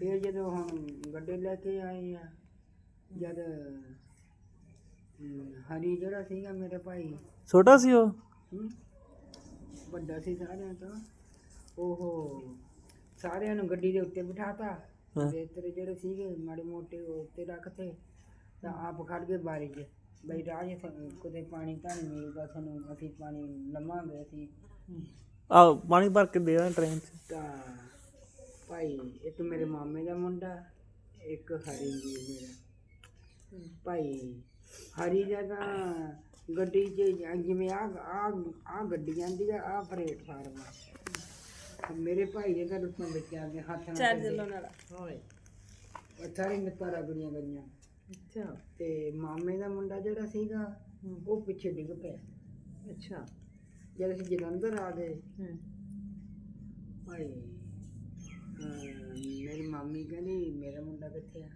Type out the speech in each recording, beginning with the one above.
ਫਿਰ ਜਦੋਂ ਹੁਣ ਗੱਡੇ ਲੈ ਕੇ ਆਏ ਆ ਜਦ ਅਮ, ਹਰੀ ਜਿਹੜਾ ਸੀਗਾ ਮੇਰੇ ਭਾਈ। ਛੋਟਾ ਸੀ ਉਹ? ਹਮ, ਵੱਡਾ ਸੀ ਸਾਰਿਆਂ ਤੋਂ। ਉਹ ਸਾਰਿਆਂ ਨੂੰ ਗੱਡੀ ਦੇ ਉੱਤੇ ਬਿਠਾਤਾ। ਹਾਂ। ਤੇ ਤੇਰੇ ਜਿਹੜੇ ਸੀਗੇ ਮਾੜੇ ਮੋਟੇ ਉਹ ਉੱਤੇ ਰੱਖਤੇ ਤਾਂ ਆਪ ਖੜ ਗਏ ਬਾਰੀ 'ਚ। ਬਈ ਰਾਜ ਕਿਤੇ ਪਾਣੀ ਤਾਂ ਨਹੀਂ ਮਿਲਦਾ ਸਾਨੂੰ ਅਸੀਂ ਪਾਣੀ ਲਵਾਂਗੇ ਅਸੀਂ। ਆ ਪਾਣੀ ਭਰ ਕੇ ਦੇ ਦੇਣਾ ਟ੍ਰੇਨ 'ਚ। ਤਾਂ ਭਾਈ ਇੱਕ ਮੇਰੇ ਮਾਮੇ ਦਾ ਮੁੰਡਾ ਇੱਕ ਹਰੀ ਜੀ ਮੇਰਾ। ਭਾਈ ਹਰੀ ਦਾ ਤਾਂ ਗੱਡੀ 'ਚ ਜਿਵੇਂ ਆ ਆ ਆ ਗੱਡੀ ਜਾਂਦੀ ਆ ਆ ਫਰੇਟ ਫਾਰਮ ਆ ਮੇਰੇ ਭਾਈ ਨੇ ਤਾਂ ਰੁੱਤਾਂ ਵਿੱਚ ਆ ਕੇ ਹੱਥ ਨਾਲ ਚਾਰ ਜਲੋ ਨਾਲ। ਹੋਏ ਸਾਰੀ ਮਿੱਤਾਂ ਰਗੜੀਆਂ ਗਈਆਂ। ਅੱਛਾ। ਤੇ ਮਾਮੇ ਦਾ ਮੁੰਡਾ ਜਿਹੜਾ ਸੀਗਾ ਉਹ ਪਿੱਛੇ ਡਿੱਗ ਪਿਆ। ਅੱਛਾ। ਜਦ ਅਸੀਂ ਜਲੰਧਰ ਆ ਗਏ ਭਾਈ ਮੇਰੀ ਮਾਮੀ ਕਹਿੰਦੀ ਮੇਰਾ ਮੁੰਡਾ ਕਿੱਥੇ ਆ?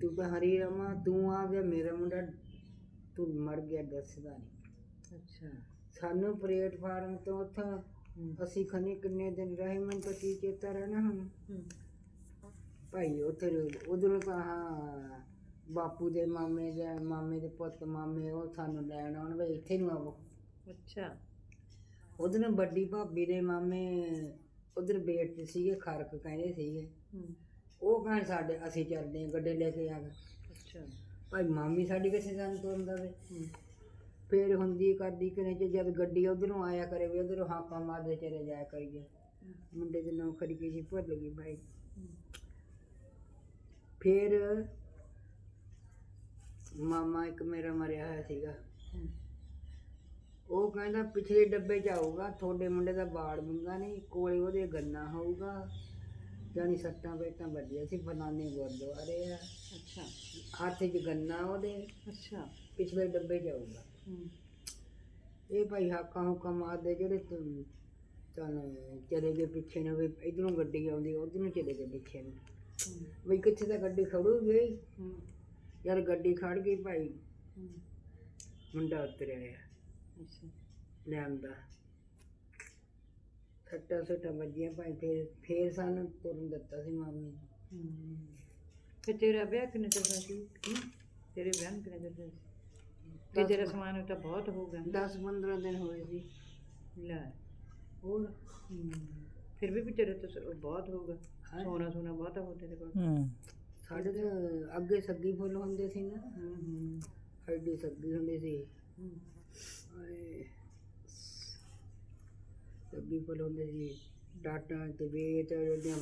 ਤੂੰ ਤਾਂ ਹਰੀ ਰਮਾ ਤੂੰ ਆ ਗਿਆ ਮੇਰਾ ਮੁੰਡਾ ਤੂੰ ਮਰ ਗਿਆ ਦੱਸਦਾ ਨਹੀਂ। ਅੱਛਾ। ਸਾਨੂੰ ਪਰੇਡ ਫਾਰਮ ਤੋਂ ਉੱਥੋਂ ਅਸੀਂ ਖਨੀ ਕਿੰਨੇ ਦਿਨ ਰਹੇ ਮੈਨੂੰ ਤਾਂ ਕੀ ਚੇਤਾ ਰਹਿਣਾ ਹੁਣ। ਭਾਈ ਉੱਥੇ ਉਧਰੋਂ ਤਾਂ ਆਹ ਬਾਪੂ ਦੇ ਮਾਮੇ ਦੇ ਮਾਮੇ ਦੇ ਪੁੱਤ ਮਾਮੇ ਉਹ ਸਾਨੂੰ ਲੈਣ ਆਉਣ ਵੀ ਇੱਥੇ ਨੂੰ ਆਵੋ। ਅੱਛਾ। ਉਧਰ ਵੱਡੀ ਭਾਬੀ ਦੇ ਮਾਮੇ ਉਧਰ ਬੇਟ ਚ ਸੀਗੇ ਖਰਕ ਕਹਿੰਦੇ ਸੀਗੇ। ਉਹ ਕਹਿਣ ਸਾਡੇ ਅਸੀਂ ਚੱਲਦੇ ਹਾਂ ਗੱਡੇ ਲੈ ਕੇ ਆ ਗਏ ਅੱਛਾ। ਭਾਈ ਮਾਮੀ ਸਾਡੀ ਕਿਸੇ ਸਾਨੂੰ ਤੁਰਨ ਦਵੇ? ਫੇਰ ਹੁੰਦੀ ਕਰਦੀ ਕਿਨੇ ਚ ਜਦ ਗੱਡੀ ਉਧਰੋਂ ਆਇਆ ਕਰੇ ਵੀ ਉਧਰੋਂ ਹਾਪਾ ਮਾਰਦੇ ਚਲੇ ਜਾਇਆ ਕਰੀਏ। ਮੁੰਡੇ ਦੇ ਨਾਮ ਖੜੀ ਗਈ ਸੀ ਭੁੱਲ ਗਈ ਭਾਈ। ਫੇਰ ਮਾਮਾ ਇੱਕ ਮੇਰਾ ਮਰਿਆ ਹੋਇਆ ਸੀਗਾ। ਉਹ ਕਹਿੰਦਾ ਪਿਛਲੇ ਡੱਬੇ 'ਚ ਆਊਗਾ ਤੁਹਾਡੇ ਮੁੰਡੇ ਦਾ ਬਾੜ ਮੰਗਾ ਨਹੀਂ ਕੋਲੇ ਉਹਦੇ ਗੰਨਾ ਹੋਊਗਾ। ਜਾਨੀ ਸੱਟਾਂ ਬੇਟਾਂ ਵੱਜੀਆਂ ਸੀ ਫਲਾਣੇ ਗੁਰਦੁਆਰੇ ਆ। ਅੱਛਾ। ਹੱਥ 'ਚ ਗੰਨਾ ਉਹਦੇ ਅੱਛਾ। ਪਿਛਲੇ ਡੱਬੇ 'ਚ ਆਊਗਾ। ਇਹ ਭਾਈ ਹਾਕਾਂ ਹੁਕਾਂ ਮਾਰਦੇ ਜਿਹੜੇ ਚੱਲ ਚਲੇ ਗਏ ਪਿੱਛੇ ਨੂੰ ਵੀ ਇਧਰੋਂ ਗੱਡੀ ਆਉਂਦੀ ਉਧਰੋਂ ਚਲੇ ਗਏ ਪਿੱਛੇ ਨੂੰ। ਵੀ ਕਿੱਥੇ ਤਾਂ ਗੱਡੀ ਖੜੂਗੀ? ਯਾਰ ਗੱਡੀ ਖੜ ਗਈ ਭਾਈ। ਮੁੰਡਾ ਉਤਰਿਆ ਆ ਲਿਆਂਦਾ। ਸੱਟਾਂ ਸੁੱਟਾਂ ਵੱਜੀਆਂ ਭਾਈ ਫੇਰ ਫੇਰ ਸਾਨੂੰ ਤੁਰਨ ਦਿੱਤਾ ਸੀ ਮਾਮੀ ਨੇ। ਤੇ ਤੇਰਾ ਵਿਆਹ ਕਿੰਨੇ ਚਿਰ ਦਾ ਸੀ? ਤੇਰੇ ਵਿਆਹ ਨੂੰ ਕਿੰਨੇ ਚਿਰ ਦਾ ਸੀ? ਤੇ ਤੇਰਾ ਸਮਾਨ ਤਾਂ ਬਹੁਤ ਹੋ ਗਿਆ। 10 15 ਦਿਨ ਹੋਏ ਸੀ। ਲੈ। ਹੋਰ? ਫਿਰ ਵੀ ਵੀ ਤੇਰੇ ਤਾਂ ਸ- ਬਹੁਤ ਹੋਊਗਾ ਹਾਂ। ਸੋਨਾ ਸੋਨਾ ਬਹੁਤ ਹੋ ਤੇਰੇ ਕੋਲ। ਸਾਡੇ ਤਾਂ ਅੱਗੇ ਸੱਗੀ ਫੁੱਲ ਹੁੰਦੇ ਸੀ ਨਾ। ਹੂੰ ਹੂੰ। ਐਡੀ ਸੱਗੀ ਹੁੰਦੀ ਸੀ। ਹੂੰ। ਹਾਏ। ਸੱਗੀ ਫੁੱਲ ਹੁੰਦੇ ਡਾਟਾਂ ਤੇ ਵੇਤ ਜਿਹੜੀਆਂ